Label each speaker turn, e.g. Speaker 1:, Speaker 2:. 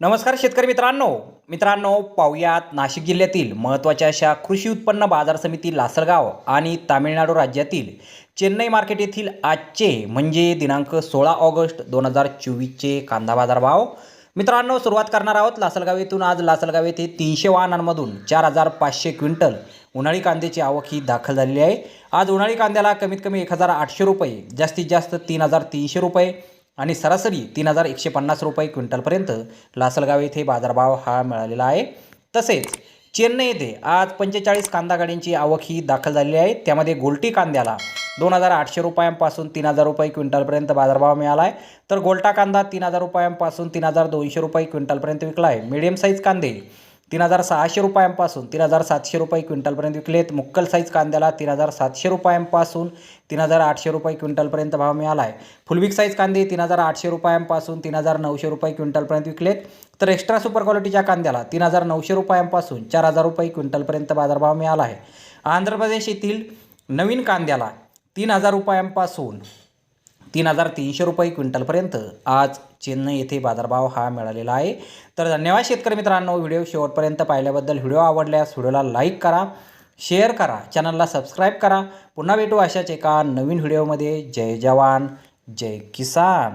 Speaker 1: नमस्कार शेतकरी मित्रांनो. मित्रांनो पाहुयात नाशिक जिल्ह्यातील महत्त्वाच्या अशा कृषी उत्पन्न बाजार समिती लासलगाव आणि तामिळनाडू राज्यातील चेन्नई मार्केट येथील आजचे म्हणजे दिनांक सोळा ऑगस्ट दोन हजार चोवीसचे कांदा बाजार भाव मित्रांनो सुरुवात करणार आहोत लासलगाव येथून. आज लासलगाव येथे तीनशे वाहनांमधून चार हजार पाचशे क्विंटल उन्हाळी कांद्याची आवक ही दाखल झालेली आहे. आज उन्हाळी कांद्याला कमीत कमी एक हजार आठशे रुपये जास्तीत जास्त तीन हजार तीनशे रुपये. आणि सरासरी तीन हजार एकशे पन्नास रुपये क्विंटलपर्यंत लासलगाव येथे बाजारभाव हा मिळालेला आहे. तसेच चेन्नई येथे आज पंचेचाळीस कांदा गाड्यांची आवक ही दाखल झालेली आहे. त्यामध्ये गोलटी कांद्याला दोन हजार आठशे रुपयांपासून तीन हजार रुपये क्विंटलपर्यंत बाजारभाव मिळाला आहे. तर गोलटा कांदा तीन हजार रुपयांपासून तीन हजार दोनशे रुपये क्विंटलपर्यंत विकला आहे. मिडियम साईज कांदे तीन हजार सहाशे रुपयांपासून तीन हजार सातशे रुपये क्विंटलपर्यंत विकलेत. मुक्कल साईज कांद्याला तीन हजार सातशे रुपयांपासून तीन हजार आठशे रुपये क्विंटलपर्यंत भाव मिळाला आहे फुलविक साईज कांदे तीन हजार आठशे रुपयांपासून तीन हजार नऊशे रुपये क्विंटलपर्यंत विकलेत. तर एक्स्ट्रा सुपर क्वालिटीच्या कांद्याला तीन हजार नऊशे रुपयांपासून चार हजार रुपये क्विंटलपर्यंत बाजारभाव मिळाला आहे आंध्र प्रदेश येथील नवीन कांद्याला तीन हजार रुपयांपासून तीन हजार तीनशे रुपये क्विंटलपर्यंत. आज चेन्नई येथे बाजारभाव हा मिळालेला आहे. तर धन्यवाद शेतकरी मित्रांनो व्हिडिओ शेवटपर्यंत पाहिल्याबद्दल व्हिडिओ आवडल्यास व्हिडिओला लाईक करा शेअर करा चॅनलला सबस्क्राईब करा. पुन्हा भेटू अशाच एका नवीन व्हिडिओमध्ये. जय जवान जय किसान.